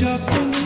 যখন